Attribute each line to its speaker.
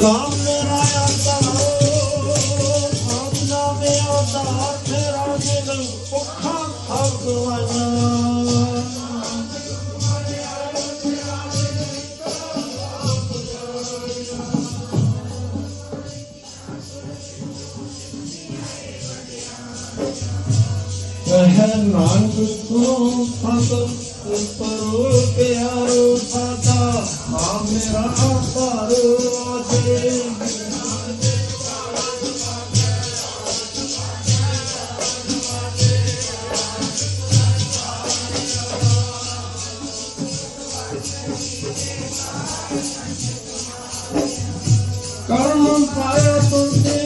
Speaker 1: ਨਾਮ ਮੇਰਾ ਆਧਾਰ ਆਪਣਾ ਮੇ ਆਧਾਰ ਤੇਰਾ ਦਿਲ ਭੁੱਖਾ ਭਗਵਾਨ ਕਹਿ ਨਾਨਕ ਸੁਣੋ ਸੰਤ ਪਰੋ ਪਿਆਰੋ ਸਾਦਾ ਆ ਮੇਰਾ ਆਧਾਰ ਅਜੇ ਕਰਮ ਪਾਇਆ ਤੁਮ